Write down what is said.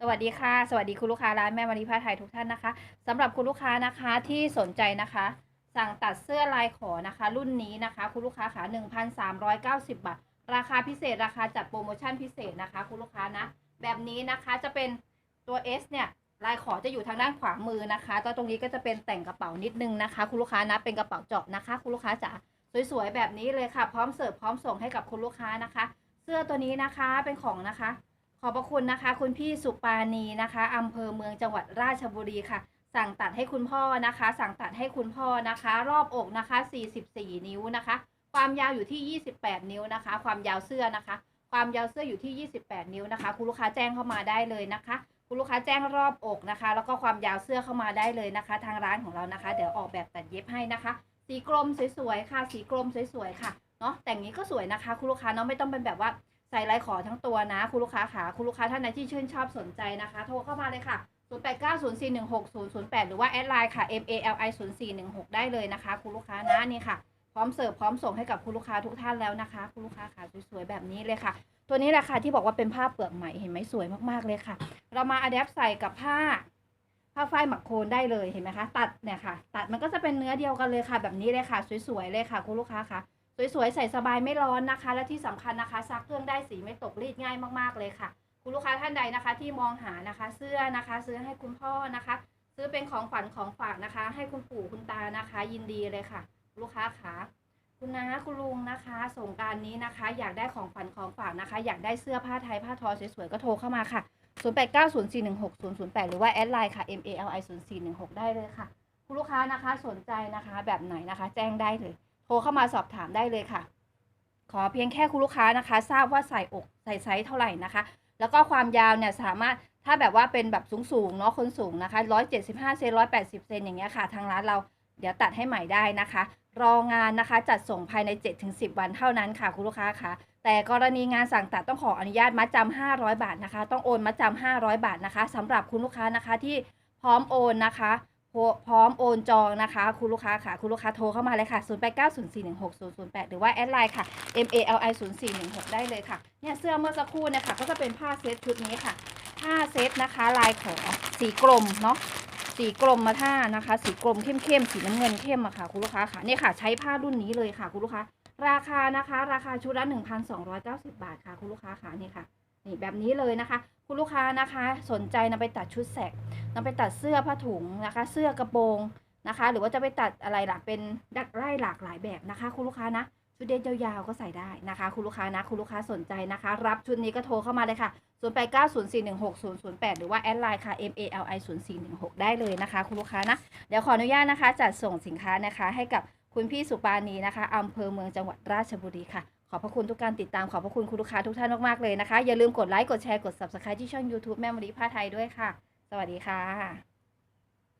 สวัสดีค่ะ สวัสดีคุณลูกค้าร้านแม่มารีผ้าไทยทุกท่านนะคะสำหรับคุณลูกค้านะคะที่สนใจนะคะ สั่งตัดเสื้อลายขอนะคะ รุ่นนี้นะคะ คุณลูกค้าขา1,390 บาท ราคาพิเศษราคาจัดโปรโมชั่นพิเศษนะคะ คุณลูกค้านะ แบบนี้นะคะจะเป็นตัว S เนี่ยลายขอจะอยู่ทางด้านขวามือนะคะตัวตรงนี้ก็จะเป็นแต่งกระเป๋านิดนึงนะคะ คุณลูกค้านะเป็นกระเป๋าเจาะนะคะ คุณลูกค้าจ๋าสวยๆแบบนี้เลยค่ะ พร้อมเสิร์ฟพร้อมส่งให้กับคุณลูกค้านะคะ เสื้อตัวนี้นะคะเป็นของนะคะ ขอบพระคุณนะคะ คุณพี่สุปานีนะคะอำเภอเมืองจังหวัดราชบุรีค่ะ สั่งตัดให้คุณพ่อนะคะ สั่งตัดให้คุณพ่อนะคะ รอบอกนะคะ 44 นิ้วนะคะ ความยาวอยู่ที่ 28 นิ้วนะคะ ความยาวเสื้อนะคะ ความยาวเสื้ออยู่ที่ 28 นิ้วนะคะ คุณลูกค้าแจ้งเข้ามาได้เลยนะคะ คุณลูกค้าแจ้งรอบอกนะคะ แล้วก็ความยาวเสื้อเข้ามาได้เลยนะคะ ทางร้านของเรานะคะ เดี๋ยวออกแบบตัดเย็บให้นะคะ สีกรมสวยๆค่ะ สีกรมสวยๆค่ะเนาะแต่งนี้ก็สวยนะคะ คุณลูกค้าเนาะไม่ต้องเป็นแบบว่า ใส่ลายขอทั้งตัวนะคุณลูกค้าขาคุณลูกค้าท่านไหนที่ชื่นชอบสนใจนะคะ โทรเข้ามาเลยค่ะ 0890416008 หรือว่าแอดไลน์ค่ะ MALI 0416ได้เลยนะคะ คุณลูกค้านะนี่ค่ะพร้อมเสิร์ฟพร้อมส่งให้กับคุณลูกค้าทุกท่านแล้วนะคะ คุณลูกค้าขาสวยๆแบบนี้เลยค่ะ ตัวนี้ราคาที่บอกว่าเป็นผ้าเปลือกไหม่เห็นไหมสวยมากๆเลยค่ะ เรามาอัดแอปใส่กับผ้าผ้าฝ้ายหมักโคนได้เลยเห็นไหมคะ ตัดเนี่ยค่ะ ตัดมันก็จะเป็นเนื้อเดียวกันเลยค่ะ แบบนี้เลยค่ะ สวยๆเลยค่ะ คุณลูกค้าค่ะ สวยๆ ใส่สบายไม่ร้อนนะคะ และที่สำคัญนะคะ ซักเครื่องได้สีไม่ตกรีดง่ายมากๆเลยค่ะ คุณลูกค้าท่านใดนะคะ ที่มองหานะคะ เสื้อนะคะ ซื้อให้คุณพ่อนะคะ ซื้อเป็นของฝันของฝากนะคะ ให้คุณปู่คุณตานะคะ ยินดีเลยค่ะ ลูกค้าขาคุณน้าคุณลุงนะคะสงการนี้นะคะ อยากได้ของฝันของฝากนะคะ อยากได้เสื้อผ้าไทยผ้าทอสวยๆก็โทรเข้ามาค่ะ 0890416008 หรือว่าแอดไลน์ค่ะ MALI 0416ได้เลยค่ะ คุณลูกค้านะคะสนใจนะคะ แบบไหนนะคะ แจ้งได้เลย โทรเข้ามาสอบถามได้เลยค่ะ ขอเพียงแค่คุณลูกค้านะคะ ทราบว่าใส่อกใส่ไซส์เท่าไหร่นะคะ แล้วก็ความยาวเนี่ยสามารถถ้าแบบว่าเป็นแบบสูงๆเนาะคนสูงนะคะ175เซน180เซนอย่างเงี้ยค่ะ ทางร้านเราเดี๋ยวตัดให้ใหม่ได้นะคะ รองานนะคะจัดส่งภายใน 7-10 วันเท่านั้นค่ะคุณลูกค้าคะแต่กรณีงานสั่งตัดต้องขออนุญาตมัดจำ500 บาทนะคะ ต้องโอนมัดจำ500 บาทนะคะสำหรับคุณลูกค้านะคะที่พร้อมโอนนะคะ พร้อมโอนจองนะคะ คุณลูกค้าค่ะ คุณลูกค้าโทรเข้ามาเลยค่ะ 0890416008 หรือว่าแอดไลน์ค่ะ MALI 0416ได้เลยค่ะ เนี่ยเสื้อเมื่อสักครู่เนี่ยค่ะ ก็จะเป็นผ้าเซตชุดนี้ค่ะ ผ้าเซตนะคะ ลายของสีกลมเนาะ สีกลมมาท่านะคะ สีกลมเข้มๆ สีน้ำเงินเข้มอะค่ะ คุณลูกค้าค่ะ เนี่ยค่ะ ใช้ผ้ารุ่นนี้เลยค่ะ คุณลูกค้า ราคานะคะ ราคาชุดละ 1,290 บาทค่ะ คุณลูกค้าค่ะ นี่ค่ะ นี่แบบนี้เลยนะคะ คุณลูกค้านะคะสนใจนำไปตัดชุดแสกนำไปตัดเสื้อผ้าถุงนะคะ เสื้อกระโปรงนะคะ หรือว่าจะไปตัดอะไรหล่ะเป็นดักไร่หลากหลายแบบนะคะ คุณลูกค้านะชุดเดรสยาวๆก็ใส่ได้นะคะ คุณลูกค้านะคุณลูกค้าสนใจนะคะ รับชุดนี้ก็โทรเข้ามาเลยค่ะ 0890416008 หรือว่าแอดไลน์ค่ะ MALI 0416ได้เลยนะคะ คุณลูกค้านะ เดี๋ยวขออนุญาตนะคะ จัดส่งสินค้านะคะ ให้กับคุณพี่สุปานีนะคะอำเภอเมืองจังหวัดราชบุรีค่ะ อบพระคุณทุกการติดตามขอบพระคุณคุณลูกค้าทุกท่านมาก ๆ เลยนะคะ อย่าลืมกดไลค์กดแชร์กด subscribe ที่ช่อง YouTube แม่มะลิผ้าไทยด้วยค่ะ สวัสดีค่ะ